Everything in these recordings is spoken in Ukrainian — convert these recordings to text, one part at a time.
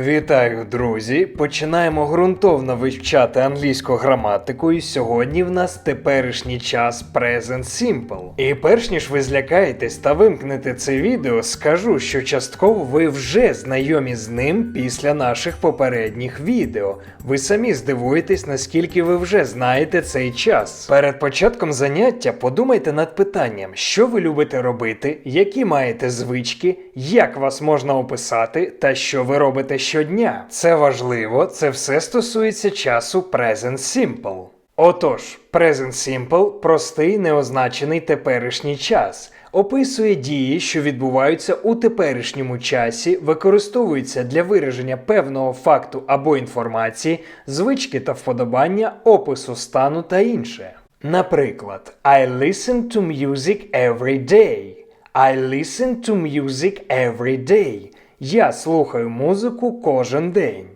Вітаю, друзі! Починаємо ґрунтовно вивчати англійську граматику, і сьогодні в нас теперішній час Present Simple. І перш ніж ви злякаєтесь та вимкнете це відео, скажу, що частково ви вже знайомі з ним після наших попередніх відео. Ви самі здивуєтесь, наскільки ви вже знаєте цей час. Перед початком заняття подумайте над питанням, що ви любите робити, які маєте звички, як вас можна описати та що ви робите щодня. Це важливо, це все стосується часу Present Simple. Отож, Present Simple простий неозначений теперішній час. Описує дії, що відбуваються у теперішньому часі, використовується для вираження певного факту або інформації, звички та вподобання, опису стану та інше. Наприклад, I listen to music every day. I listen to music every day. Я слухаю музику кожен день.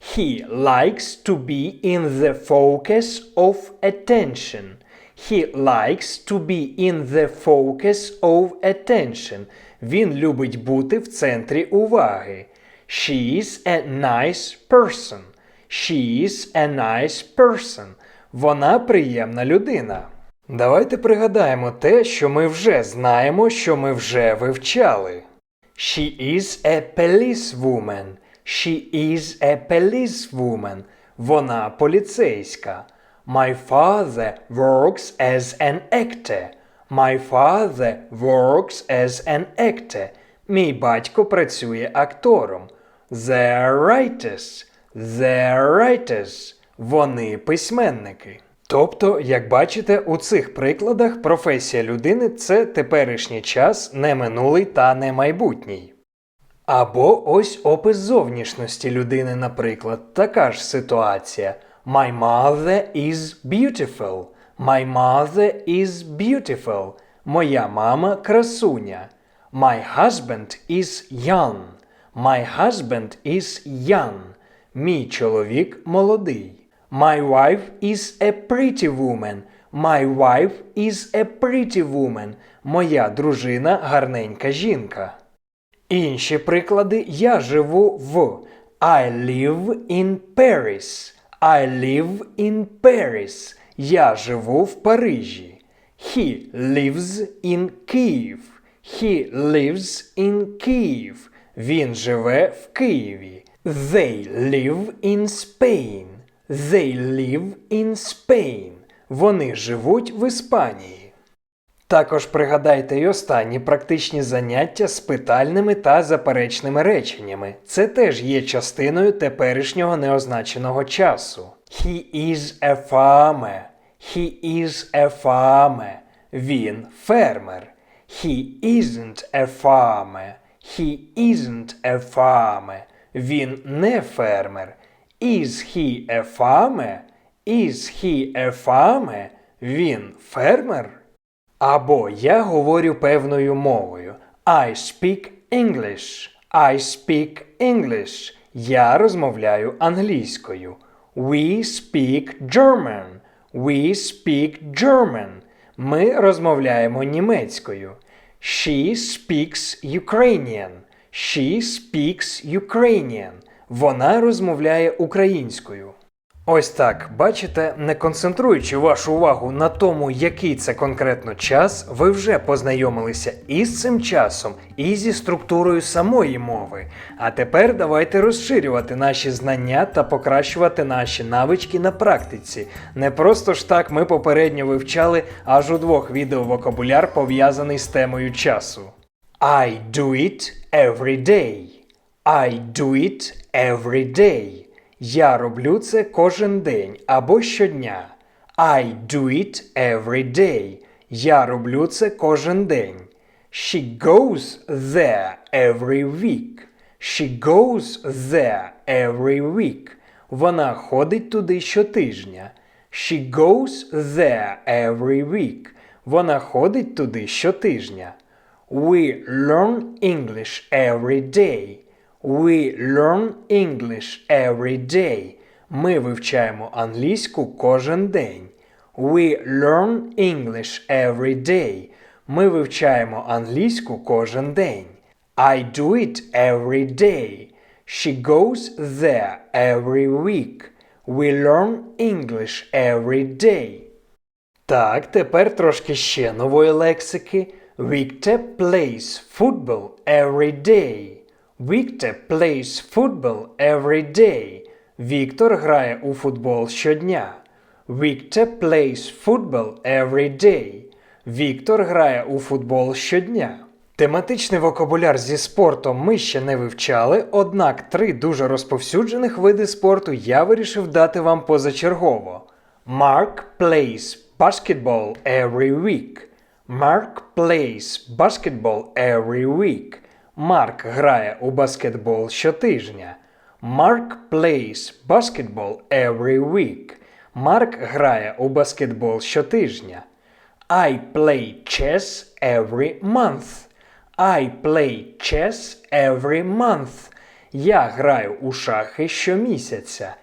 He likes to be in the focus of attention. He likes to be in the focus of attention. Він любить бути в центрі уваги. She is a nice person. She is a nice person. Вона приємна людина. Давайте пригадаємо те, що ми вже знаємо, що ми вже вивчали. She is a policewoman. She is a policewoman. Вона поліцейська. My father works as an actor. My father works as an actor. Мій батько працює актором. They're writers. They're writers. Вони письменники. Тобто, як бачите, у цих прикладах професія людини це теперішній час, не минулий та не майбутній. Або ось опис зовнішності людини, наприклад, така ж ситуація. My mother is beautiful. My mother is beautiful. Моя мама красуня. My husband is young. My husband is young. Мій чоловік молодий. My wife is a pretty woman. My wife is a pretty woman. Моя дружина гарненька жінка. Інші приклади я живу в I live in Paris. I live in Paris. Я живу в Парижі. He lives in Kyiv. He lives in Kyiv. Він живе в Києві. They live in Spain. They live in Spain. Вони живуть в Іспанії. Також пригадайте й останні практичні заняття з питальними та заперечними реченнями. Це теж є частиною теперішнього неозначеного часу. He is a farmer. He is a farmer. Він фермер. He isn't a farmer. He isn't a farmer. Він не фермер. Is he a farmer? Is he a farmer? Він фермер? Або я говорю певною мовою. I speak English. I speak English. Я розмовляю англійською. We speak German. We speak German. Ми розмовляємо німецькою. She speaks Ukrainian. She speaks Ukrainian. Вона розмовляє українською. Ось так, бачите, не концентруючи вашу увагу на тому, який це конкретно час, ви вже познайомилися і з цим часом, і зі структурою самої мови. А тепер давайте розширювати наші знання та покращувати наші навички на практиці. Не просто ж так ми попередньо вивчали аж у двох відео вокабуляр, пов'язаний з темою часу. I do it every day. I do it every day. Я роблю це кожен день або щодня. I do it every day. Я роблю це кожен день. She goes there every week. She goes there every week. Вона ходить туди щотижня. She goes there every week. Вона ходить туди щотижня. We learn English every day. We learn English every day. Ми вивчаємо англійську кожен день. We learn English every day. Ми вивчаємо англійську кожен день. I do it every day. She goes there every week. We learn English every day. Так, тепер трошки ще нової лексики. Victor plays football every day. Victor plays football every day. Віктор грає у футбол щодня. Victor plays football every day. Віктор грає у футбол щодня. Тематичний вокабуляр зі спортом ми ще не вивчали, однак три дуже розповсюджених види спорту я вирішив дати вам позачергово. Mark plays basketball every week. Mark plays basketball every week. Марк грає у баскетбол щотижня. Mark plays basketball every week. Марк грає у баскетбол щотижня. I play chess every month. I play chess every month. Я граю у шахи щомісяця.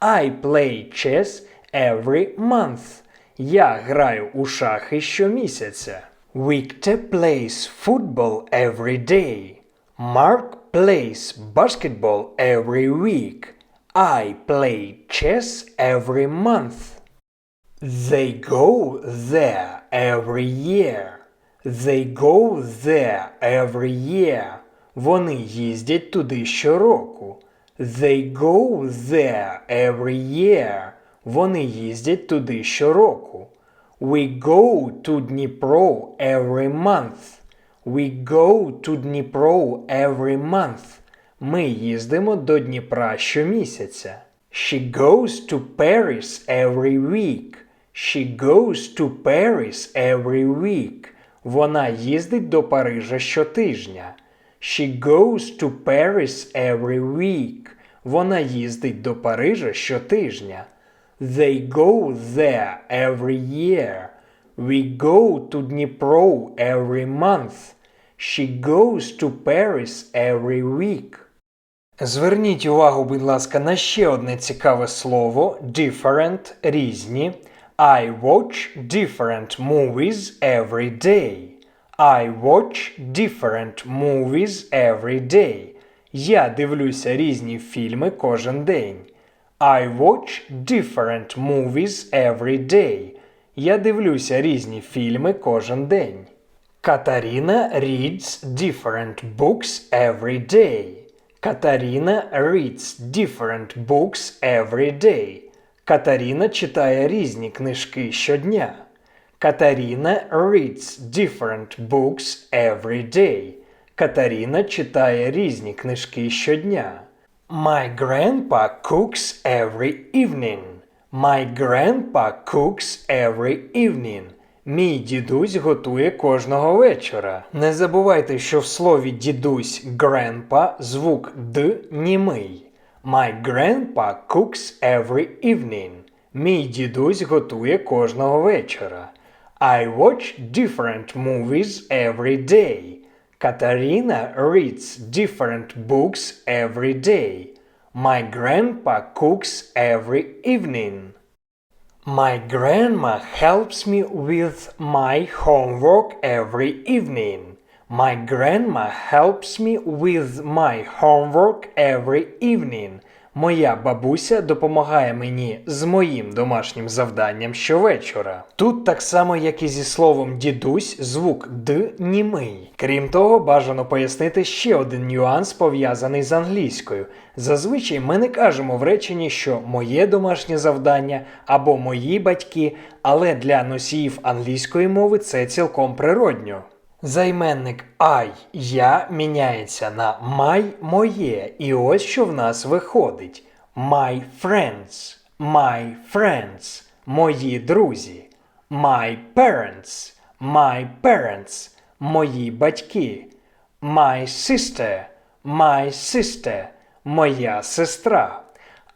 I play chess every month. Я граю у шахи щомісяця. Victor plays football every day. Mark plays basketball every week. I play chess every month. They go there every year. They go there every year. Вони їздять туди щороку. They go there every year. Вони їздять туди щороку. We go to Dnipro every month. We go to Dnipro every month. Ми їздимо до Дніпра щомісяця. She goes to Paris every week. She goes to Paris every week. Вона їздить до Парижа щотижня. She goes to Paris every week. Вона їздить до Парижа щотижня. They go there every year. We go to Dnipro every month. She goes to Paris every week. Зверніть увагу, будь ласка, на ще одне цікаве слово different різні. I watch different movies every day. I watch different movies every day. Я дивлюся різні фільми кожен день. I watch different movies every day. Я дивлюся різні фільми кожен день. Катаріна reads different books every day. Катаріна reads different books every day. Катаріна читає різні книжки щодня. Катаріна reads different books every day. Катаріна читає різні книжки щодня. My grandpa cooks every evening. My grandpa cooks every evening. Мій дідусь готує кожного вечора. Не забувайте, що в слові дідусь grandpa звук д німий. My grandpa cooks every evening. Мій дідусь готує кожного вечора. I watch different movies every day. Катарина reads different books every day. My grandpa cooks every evening. My grandma helps me with my homework every evening. My grandma helps me with my homework every evening. Моя бабуся допомагає мені з моїм домашнім завданням щовечора. Тут так само, як і зі словом дідусь, звук д німий. Крім того, бажано пояснити ще один нюанс, пов'язаний з англійською. Зазвичай ми не кажемо в реченні, що моє домашнє завдання або мої батьки, але для носіїв англійської мови це цілком природньо. Займенник I я міняється на my моє. І ось що в нас виходить: My friends, my friends, мої друзі, my parents, my parents, мої батьки, my sister, my sister, моя сестра.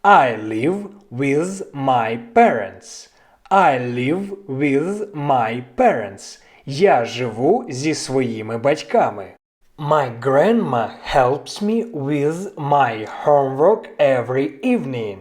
I live with my parents. I live with my parents. Я живу зі своїми батьками. My grandma helps me with my homework every evening.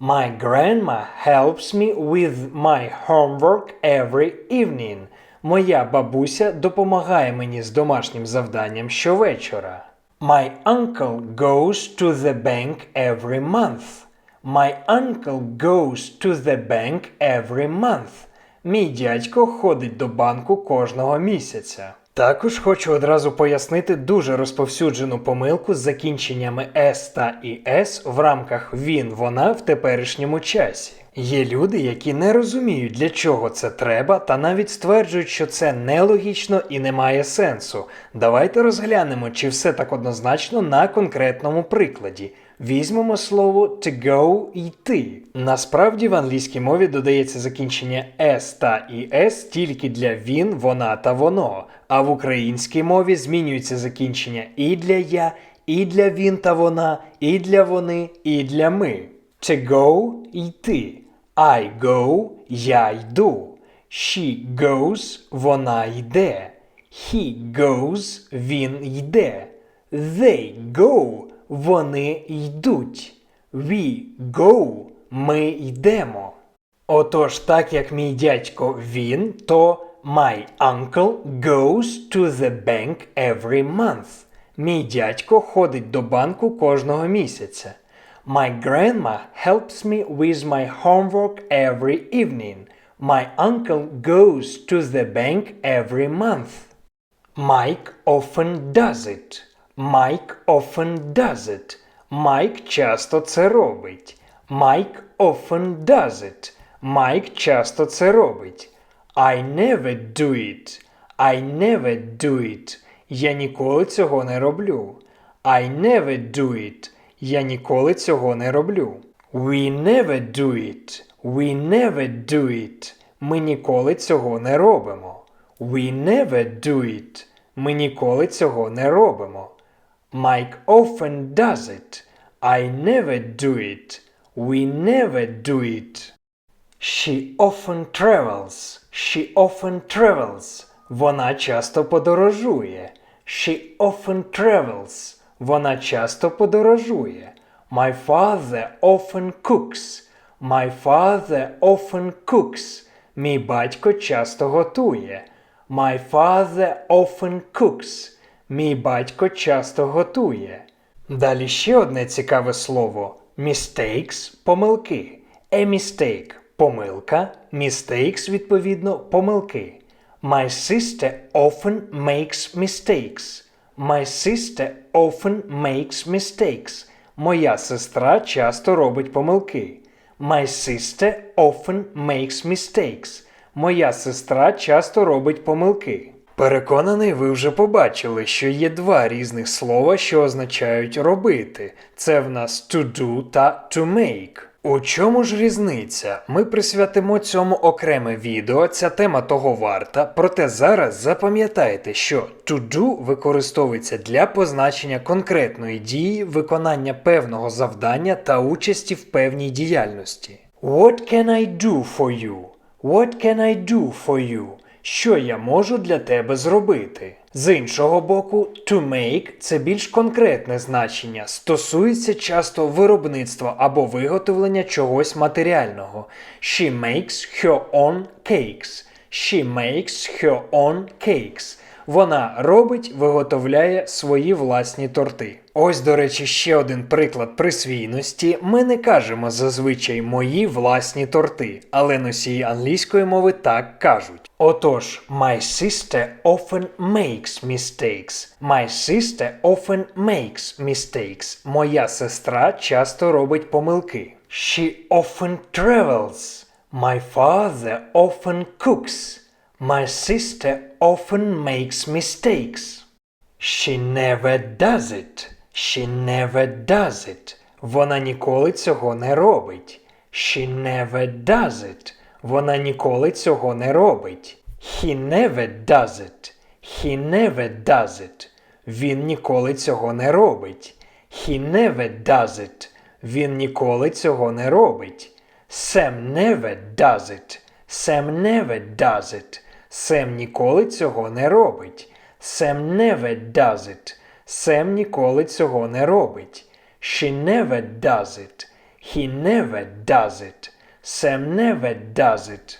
My grandma helps me with my homework every evening. Моя бабуся допомагає мені з домашнім завданням щовечора. My uncle goes to the bank every month. My uncle goes to the bank every month. Мій дядько ходить до банку кожного місяця. Також хочу одразу пояснити дуже розповсюджену помилку з закінченнями «с» та «іс» в рамках він, вона в теперішньому часі. Є люди, які не розуміють, для чого це треба, та навіть стверджують, що це нелогічно і не має сенсу. Давайте розглянемо, чи все так однозначно на конкретному прикладі. Візьмемо слово to go йти. Насправді в англійській мові додається закінчення s та «іс» тільки для він, вона та воно, а в українській мові змінюється закінчення і для я, і для він та вона, і для вони, і для ми. To go йти. I go, я йду. She goes, вона йде. He goes, він йде. They go, вони йдуть. We go, ми йдемо. Отож, так як мій дядько він, то my uncle goes to the bank every month. Мій дядько ходить до банку кожного місяця. My grandma helps me with my homework every evening. My uncle goes to the bank every month. Mike often does it. Mike often does it. Майк часто це робить. Mike often does it. Майк часто це робить. I never do it. I never do it. Я ніколи цього не роблю. I never do it. Я ніколи цього не роблю. We never do it. We never do it. Ми ніколи цього не робимо. We never do it. Ми ніколи цього не робимо. Mike often does it. I never do it. We never do it. She often travels. She often travels. Вона часто подорожує. She often travels. Вона часто подорожує. My father often cooks. My father often cooks. Мій батько часто готує. My father often cooks. Мій батько часто готує. Далі ще одне цікаве слово mistakes помилки. A mistake помилка, mistakes, відповідно, помилки. My sister often makes mistakes. My sister often makes mistakes. Моя сестра часто робить помилки. My sister often makes mistakes. Моя сестра часто робить помилки. Переконаний, ви вже побачили, що є два різних слова, що означають робити. Це в нас to do та to make. У чому ж різниця? Ми присвятимо цьому окреме відео, ця тема того варта, проте зараз запам'ятайте, що to do використовується для позначення конкретної дії, виконання певного завдання та участі в певній діяльності. What can I do for you? What can I do for you? Що я можу для тебе зробити? З іншого боку, to make це більш конкретне значення, стосується часто виробництва або виготовлення чогось матеріального. She makes her own cakes. She makes her own cakes. Вона робить, виготовляє свої власні торти. Ось, до речі, ще один приклад присвійності. Ми не кажемо зазвичай мої власні торти, але носії англійської мови так кажуть. Отож, my sister often makes mistakes. My sister often makes mistakes. Моя сестра часто робить помилки. She often travels. My father often cooks. My sister often makes mistakes. She never does it. She never does it. Вона ніколи цього не робить. She never does it. Вона ніколи цього не робить. He never does it. He never does it. Він ніколи цього не робить. He never does it. Він ніколи цього не робить. Sam never does it. Sam never does it. Сем ніколи цього не робить. Sam never does it. Сем ніколи цього не робить. She never does it. He never does it. Sam never does it.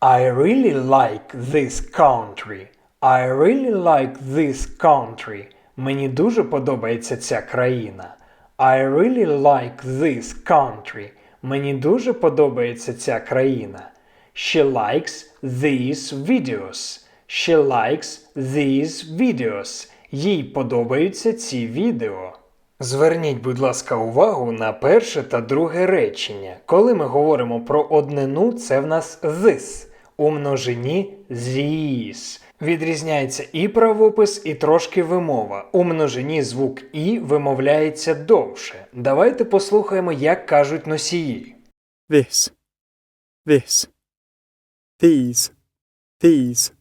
I really like this country. I really like this country. Мені дуже подобається ця країна. I really like this country. Мені дуже подобається ця країна. She likes these videos. She likes these videos. Їй подобаються ці відео. Зверніть, будь ласка, увагу на перше та друге речення. Коли ми говоримо про однину, це в нас this. У множині these. Відрізняється і правопис, і трошки вимова. У множині звук і вимовляється довше. Давайте послухаємо, як кажуть носії. this, this, these, these,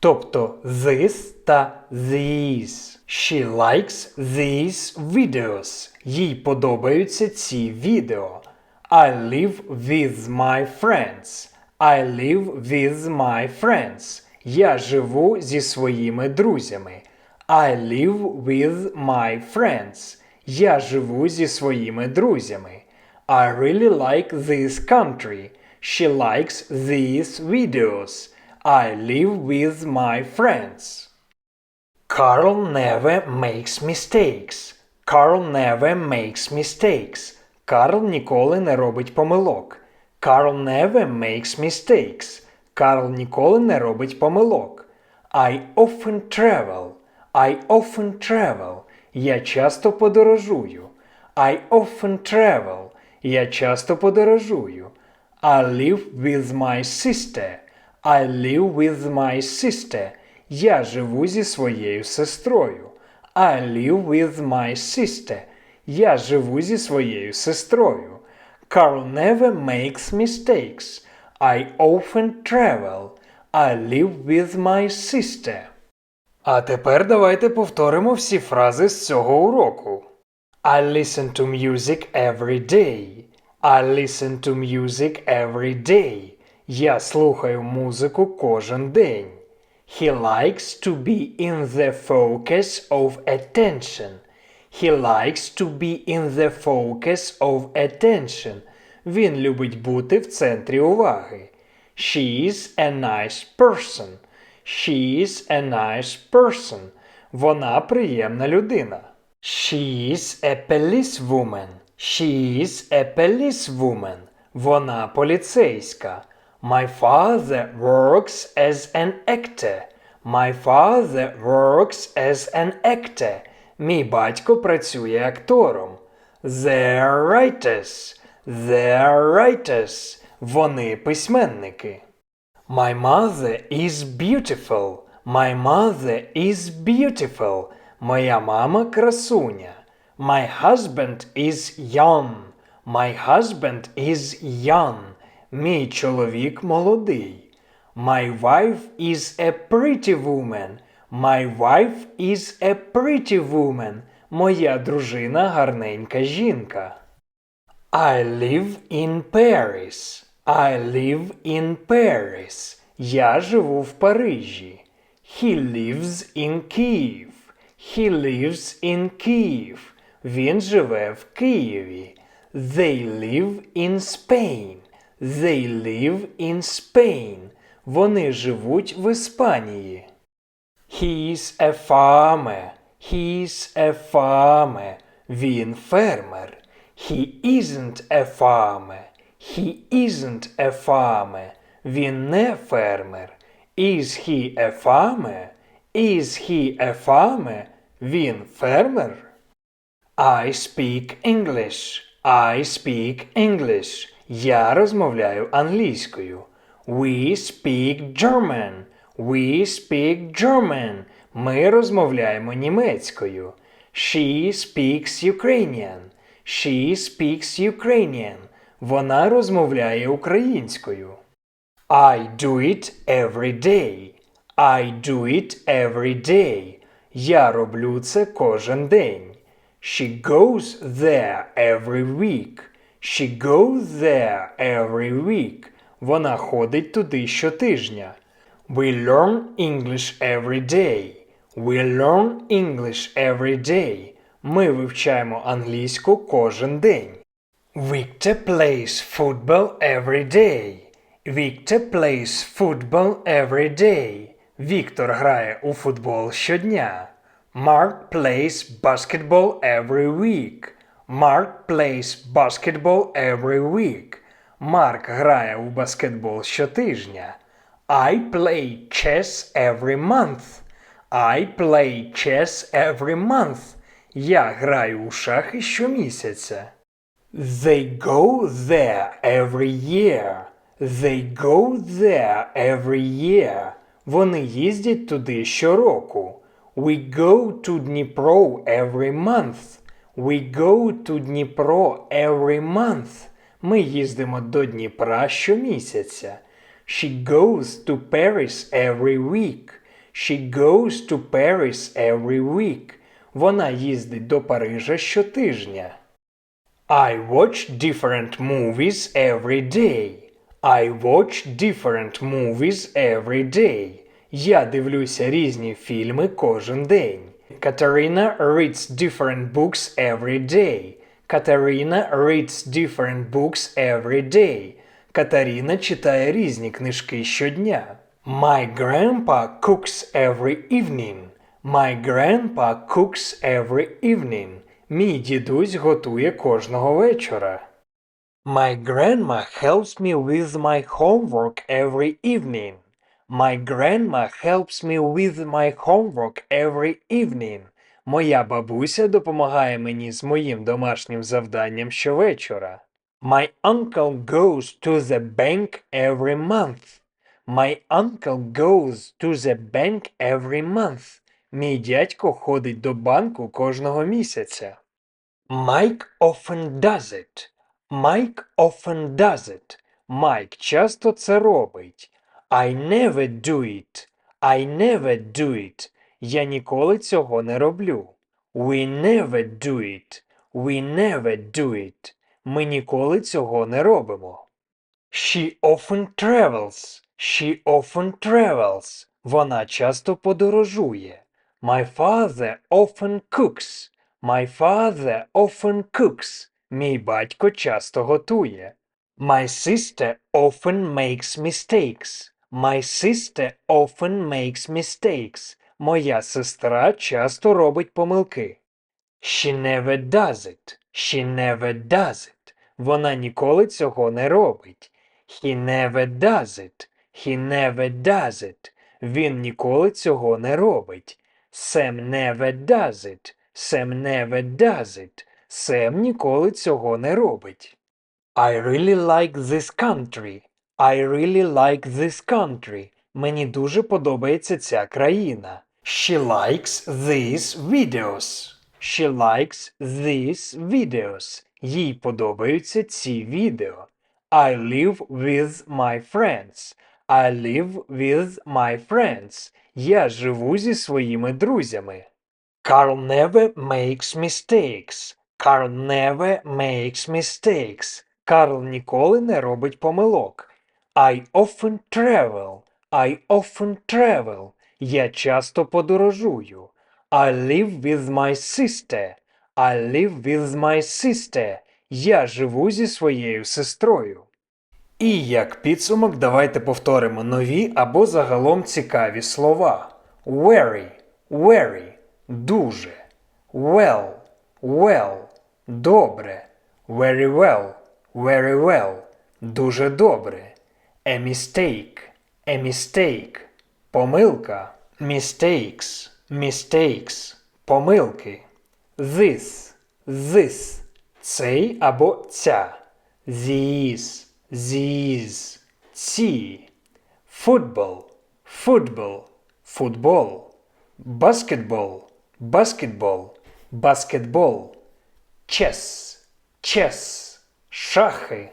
Тобто this та these. She likes these videos. Їй подобаються ці відео. I live with my friends. I live with my friends. Я живу зі своїми друзями. I live with my friends. Я живу зі своїми друзями. I really like this country. She likes these videos. I live with my friends. Carl never makes mistakes. Carl never makes mistakes. Карл ніколи не робить помилок. Carl never makes mistakes. Карл ніколи не робить помилок. I often travel. I often travel. Я часто подорожую. I often travel. Я часто подорожую. I live with my sister. I live with my sister. Я живу зі своєю сестрою. I live with my sister. Я живу зі своєю сестрою. Carl never makes mistakes. I often travel. I live with my sister. А тепер давайте повторимо всі фрази з цього уроку. I listen to music every day. I listen to music every day. Я слухаю музику кожен день. He likes to be in the focus of attention. He likes to be in the focus of attention. Він любить бути в центрі уваги. She is a nice person. She is a nice person. Вона приємна людина. She is a policewoman. She is a policewoman. Вона поліцейська. My father works as an actor. My father works as an actor. Мій батько працює актором. They're writers. They're writers. Вони письменники. My mother is beautiful. My mother is beautiful. Моя мама красуня. My husband is young. My husband is young. Мій чоловік молодий. My wife is a pretty woman. My wife is a pretty woman. Моя дружина гарненька жінка. I live in Paris. I live in Paris. Я живу в Парижі. He lives in Kyiv. He lives in Kyiv. Він живе в Києві. They live in Spain. They live in Spain. Вони живуть в Іспанії. He's a farmer. He's a farmer. Він фермер. He isn't a farmer. He isn't a farmer. Він не фермер. Is he a farmer? Is he a farmer? Він фермер. I speak English. I speak English. Я розмовляю англійською. We speak German. We speak German. Ми розмовляємо німецькою. She speaks Ukrainian. She speaks Ukrainian. Вона розмовляє українською. I do it every day. I do it every day. Я роблю це кожен день. She goes there every week. She goes there every week. Вона ходить туди щотижня. We learn English every day. We learn English every day. Ми вивчаємо англійську кожен день. Victor plays football every day. Victor plays football every day. Віктор грає у футбол щодня. Mark plays basketball every week. Mark plays basketball every week. Марк грає у баскетбол щотижня. I play chess every month. I play chess every month. Я граю у шахи щомісяця. They go there every year. They go there every year. Вони їздять туди щороку. We go to Dnipro every month. We go to Dnipro every month. Ми їздимо до Дніпра щомісяця. She goes to Paris every week. She goes to Paris every week. Вона їздить до Парижа щотижня. I watch different movies every day. I watch different movies every day. Я дивлюся різні фільми кожен день. Katarina reads different books every day. Katarina reads different books every day. Катаріна читає різні книжки щодня. My grandpa cooks every evening. My grandpa cooks every evening. Мій дідусь готує кожного вечора. My grandma helps me with my homework every evening. My grandma helps me with my homework every evening. Моя бабуся допомагає мені з моїм домашнім завданням щовечора. My uncle goes to the bank every month. My uncle goes to the bank every month. Мій дядько ходить до банку кожного місяця. Mike often does it. Mike often does it. Майк часто це робить. I never do it. I never do it. Я ніколи цього не роблю. We never do it. We never do it. Ми ніколи цього не робимо. She often travels. She often travels. Вона часто подорожує. My father often cooks. My father often cooks. Мій батько часто готує. My sister often makes mistakes. My sister often makes mistakes. Моя сестра часто робить помилки. She never does it. She never does it. Вона ніколи цього не робить. He never does it. He never does it. Він ніколи цього не робить. Sam never does it. Sam never does it. Сем ніколи цього не робить. I really like this country. I really like this country. Мені дуже подобається ця країна. She likes these videos. She likes these videos. Їй подобаються ці відео. I live with my friends. I live with my friends. Я живу зі своїми друзями. Carl never makes mistakes. Carl never makes mistakes. Карл ніколи не робить помилок. I often travel. I often travel. Я часто подорожую. I live with my sister. I live with my sister. Я живу зі своєю сестрою. І як підсумок, давайте повторимо нові або загалом цікаві слова. Very, very, дуже. Well, well, добре. Very well, very well, дуже добре. A mistake, a mistake, помилка. Mistakes, mistakes, помилки. This, this, цей або ця. These, these, ці. Football, football, футбол. Basketball, basketball, basketball. Chess, chess, шахи.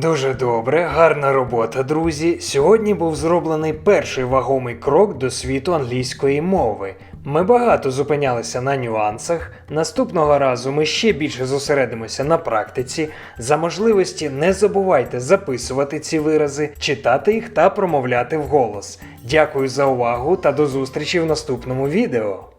Дуже добре, гарна робота, друзі. Сьогодні був зроблений перший вагомий крок до світу англійської мови. Ми багато зупинялися на нюансах. Наступного разу ми ще більше зосередимося на практиці. За можливості не забувайте записувати ці вирази, читати їх та промовляти вголос. Дякую за увагу та до зустрічі в наступному відео.